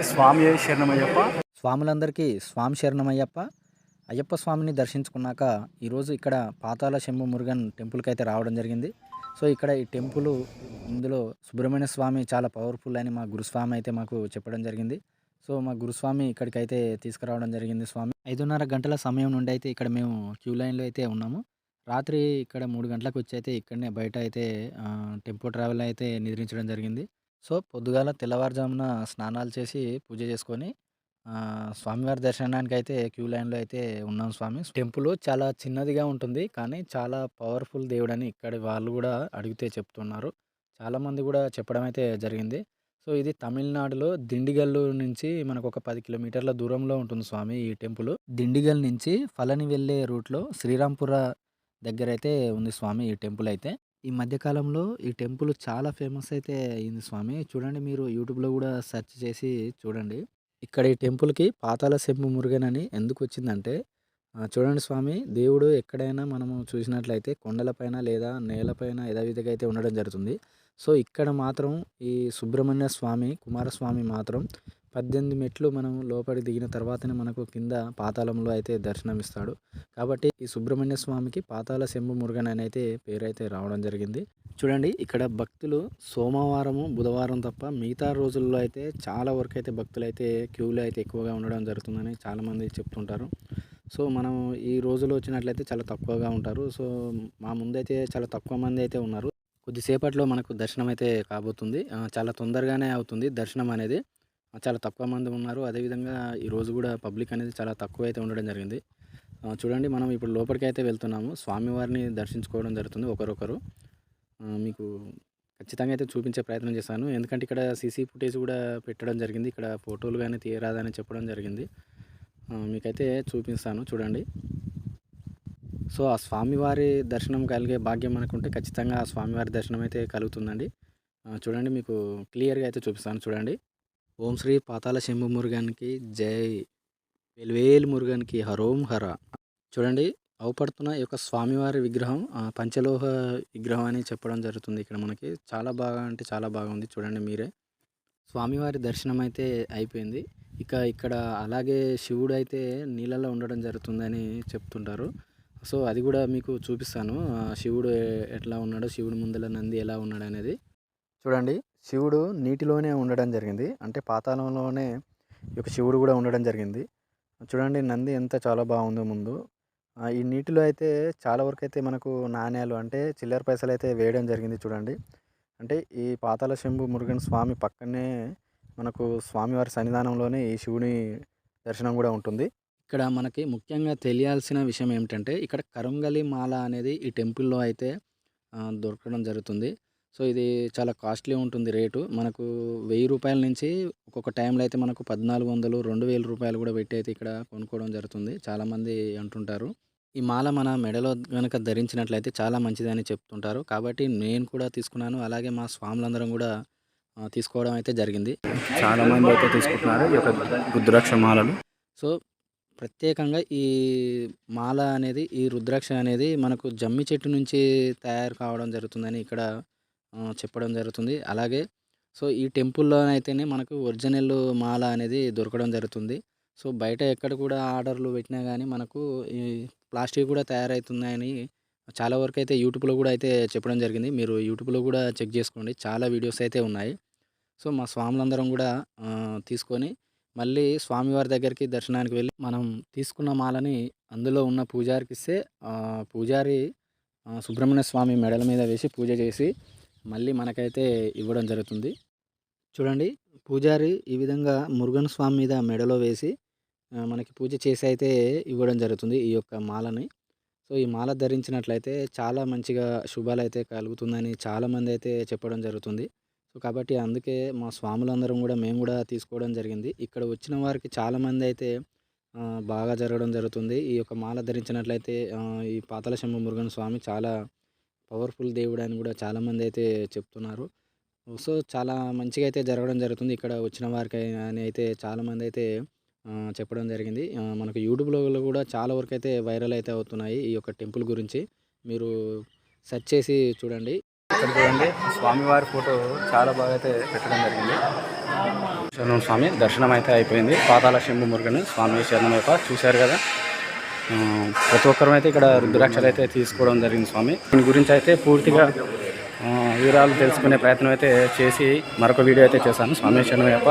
స్వామి శరణమయ్యప్ప. స్వాములందరికీ స్వామి శరణమయ్యప్ప. అయ్యప్ప స్వామిని దర్శించుకున్నాక ఈరోజు ఇక్కడ పాతాల శంభు మురుగన్ టెంపుల్కి అయితే రావడం జరిగింది. సో ఇక్కడ ఈ టెంపుల్ ఇందులో సుబ్రహ్మణ్య స్వామి చాలా పవర్ఫుల్ అని మా గురుస్వామి అయితే మాకు చెప్పడం జరిగింది. సో మా గురుస్వామి ఇక్కడికి అయితే తీసుకురావడం జరిగింది స్వామి. ఐదున్నర గంటల సమయం నుండి అయితే ఇక్కడ మేము క్యూ లైన్లో అయితే ఉన్నాము. రాత్రి ఇక్కడ మూడు గంటలకు వచ్చి అయితే ఇక్కడనే బయట అయితే టెంపో ట్రావెల్ అయితే నిద్రించడం జరిగింది. సో పొద్దుగాల తెల్లవారుజామున స్నానాలు చేసి పూజ చేసుకొని ఆ, స్వామివారి దర్శనానికి అయితే క్యూ లైన్లో అయితే ఉన్నాం స్వామి. టెంపుల్ చాలా చిన్నదిగా ఉంటుంది. కానీ చాలా పవర్ఫుల్ దేవుడని ఇక్కడ వాళ్ళు కూడా అడిగితే చెప్తున్నారు. చాలామంది కూడా చెప్పడం అయితే జరిగింది. సో ఇది తమిళనాడులో దిండిగల్ నుంచి మనకు ఒక పది కిలోమీటర్ల దూరంలో ఉంటుంది స్వామి ఈ టెంపుల్. దిండిగల్ నుంచి ఫలని వెళ్ళే రూట్లో శ్రీరాంపుర దగ్గర అయితే ఉంది స్వామి ఈ టెంపుల్ అయితే ఈ మధ్యకాలంలో ఈ టెంపుల్ చాలా ఫేమస్ అయితే అయింది స్వామి. చూడండి మీరు యూట్యూబ్లో కూడా సెర్చ్ చేసి చూడండి. ఇక్కడ ఈ టెంపుల్కి పాతాల సెంపు మురుగన్ అని ఎందుకు వచ్చిందంటే చూడండి స్వామి దేవుడు ఎక్కడైనా మనము చూసినట్లయితే కొండలపైన లేదా నేలపైన యథావిధిగా అయితే ఉండడం జరుగుతుంది. సో ఇక్కడ మాత్రం ఈ సుబ్రహ్మణ్య స్వామి కుమారస్వామి మాత్రం పద్దెనిమిది మెట్లు మనం లోపలి దిగిన తర్వాతనే మనకు కింద పాతాళంలో అయితే దర్శనమిస్తాడు. కాబట్టి ఈ సుబ్రహ్మణ్య స్వామికి పాతాల శంభు మురుగన్ అని అయితే పేరైతే రావడం జరిగింది. చూడండి ఇక్కడ భక్తులు సోమవారము బుధవారం తప్ప మిగతా రోజుల్లో అయితే చాలా వరకు అయితే భక్తులు అయితే క్యూలో అయితే ఎక్కువగా ఉండడం జరుగుతుందని చాలామంది చెప్తుంటారు. సో మనం ఈ రోజులో వచ్చినట్లయితే చాలా తక్కువగా ఉంటారు. సో మా ముందైతే చాలా తక్కువ మంది అయితే ఉన్నారు. కొద్దిసేపట్లో మనకు దర్శనం అయితే కాబోతుంది చాలా తొందరగానే అవుతుంది దర్శనం అనేది. చాలా తక్కువ మంది ఉన్నారు. అదేవిధంగా ఈరోజు కూడా పబ్లిక్ అనేది చాలా తక్కువ అయితే ఉండడం జరిగింది. చూడండి మనం ఇప్పుడు లోపలికి అయితే వెళ్తున్నాము. స్వామివారిని దర్శించుకోవడం జరుగుతుంది ఒకరొకరు. మీకు ఖచ్చితంగా అయితే చూపించే ప్రయత్నం చేశాను ఎందుకంటే ఇక్కడ సీసీ ఫుటేజ్ కూడా పెట్టడం జరిగింది. ఇక్కడ ఫోటోలు కానీ తీయరాదని చెప్పడం జరిగింది. మీకైతే చూపిస్తాను. చూడండి. సో ఆ స్వామివారి దర్శనం కలిగే భాగ్యం మనకుంటే ఖచ్చితంగా ఆ స్వామివారి దర్శనం అయితే కలుగుతుందండి. చూడండి మీకు క్లియర్గా అయితే చూపిస్తాను. చూడండి. ఓం శ్రీ పాతాల శంభు మురుగన్కి జై. వెల్వేలు మురుగానికి హరోం హర. చూడండి అవపడుతున్న ఈ యొక్క స్వామివారి విగ్రహం పంచలోహ విగ్రహం అని చెప్పడం జరుగుతుంది ఇక్కడ మనకి. చాలా బాగా అంటే చాలా బాగుంది చూడండి మీరే. స్వామివారి దర్శనం అయితే అయిపోయింది. ఇక ఇక్కడ అలాగే శివుడు అయితే నీళ్ళలో ఉండడం జరుగుతుందని చెప్తుంటారు. సో అది కూడా మీకు చూపిస్తాను. శివుడు ఎట్లా ఉన్నాడో శివుడు ముందల నంది ఎలా ఉన్నాడు అనేది చూడండి శివుడు నీటిలోనే ఉండడం జరిగింది. అంటే పాతాళంలోనే ఈ యొక్క శివుడు కూడా ఉండడం జరిగింది. చూడండి నంది ఎంత చాలా బాగుందో ముందు. ఈ నీటిలో అయితే చాలా వరకు అయితే మనకు నాణ్యాలు అంటే చిల్లర పైసలు అయితే వేయడం జరిగింది చూడండి. అంటే ఈ పాతాల శంభు మురుగన్ స్వామి పక్కనే మనకు స్వామివారి సన్నిధానంలోనే ఈ శివుని దర్శనం కూడా ఉంటుంది. ఇక్కడ మనకి ముఖ్యంగా తెలియాల్సిన విషయం ఏమిటంటే ఇక్కడ కరంగలి మాల అనేది ఈ టెంపుల్లో అయితే దొరకడం జరుగుతుంది. సో ఇది చాలా కాస్ట్లీ ఉంటుంది రేటు. మనకు వెయ్యి రూపాయల నుంచి ఒక్కొక్క టైంలో అయితే మనకు పద్నాలుగు వందలు రెండు వేల రూపాయలు కూడా పెట్టి అయితే ఇక్కడ కొనుక్కోవడం జరుగుతుంది. చాలామంది అంటుంటారు. ఈ మాల మన మెడలో కనుక ధరించినట్లయితే చాలా మంచిదని చెప్తుంటారు. కాబట్టి నేను కూడా తీసుకున్నాను. అలాగే మా స్వాములందరం కూడా తీసుకోవడం అయితే జరిగింది. చాలా మంది అయితే తీసుకుంటున్నారు ఈ యొక్క రుద్రాక్ష మాలలు. సో ప్రత్యేకంగా ఈ మాల అనేది ఈ రుద్రాక్ష అనేది మనకు జమ్మి చెట్టు నుంచి తయారు కావడం జరుగుతుందని ఇక్కడ చెప్పడం జరుగుతుంది. అలాగే సో ఈ టెంపుల్లోనైతేనే మనకు ఒరిజినల్ మాల అనేది దొరకడం జరుగుతుంది. సో బయట ఎక్కడ కూడా ఆర్డర్లు పెట్టినా కానీ మనకు ఈ ప్లాస్టిక్ కూడా తయారవుతున్నాయని చాలా వరకు అయితే యూట్యూబ్లో కూడా అయితే చెప్పడం జరిగింది. మీరు యూట్యూబ్లో కూడా చెక్ చేసుకోండి. చాలా వీడియోస్ అయితే ఉన్నాయి. సో మా స్వాములందరం కూడా తీసుకొని మళ్ళీ స్వామివారి దగ్గరికి దర్శనానికి వెళ్ళి మనం తీసుకున్న మాలని అందులో ఉన్న పూజారికి ఇస్తే పూజారి సుబ్రహ్మణ్య స్వామి మెడల మీద వేసి పూజ చేసి మళ్ళీ మనకైతే ఇవ్వడం జరుగుతుంది. చూడండి పూజారి ఈ విధంగా మురుగన్ స్వామి మీద మెడలో వేసి మనకి పూజ చేసి అయితే ఇవ్వడం జరుగుతుంది ఈ యొక్క మాలని. సో ఈ మాల ధరించినట్లయితే చాలా మంచిగా శుభాలు అయితే కలుగుతుందని చాలామంది అయితే చెప్పడం జరుగుతుంది. సో కాబట్టి అందుకే మా స్వాములందరం కూడా మేము కూడా తీసుకోవడం జరిగింది. ఇక్కడ వచ్చిన వారికి చాలామంది అయితే బాగా జరగడం జరుగుతుంది. ఈ యొక్క మాల ధరించినట్లయితే ఈ పాతాల శంభు మురుగన్ స్వామి చాలా పవర్ఫుల్ దేవుడు అని కూడా చాలామంది అయితే చెప్తున్నారు. సో చాలా మంచిగా అయితే జరగడం జరుగుతుంది. ఇక్కడ వచ్చిన వారికి అని అయితే చాలామంది అయితే చెప్పడం జరిగింది. మనకు యూట్యూబ్లో కూడా చాలా వరకు అయితే వైరల్ అయితే అవుతున్నాయి ఈ యొక్క టెంపుల్ గురించి. మీరు సెర్చ్ చేసి చూడండి. ఇక్కడ చూడండి స్వామివారి ఫోటో చాలా బాగా అయితే పెట్టడం జరిగింది. శరణం స్వామి దర్శనం అయితే అయిపోయింది. పాతాల శంభు మురుగని స్వామి శరణమయ్యప్ప చూశారు కదా. ప్రతి ఒక్కరం అయితే ఇక్కడ రుద్రాక్షలు అయితే తీసుకోవడం జరిగింది స్వామి. దీని గురించి అయితే పూర్తిగా వివరాలు తెలుసుకునే ప్రయత్నం అయితే చేసి మరొక వీడియో అయితే చేశాను. స్వామి శరణమయ్యప్ప.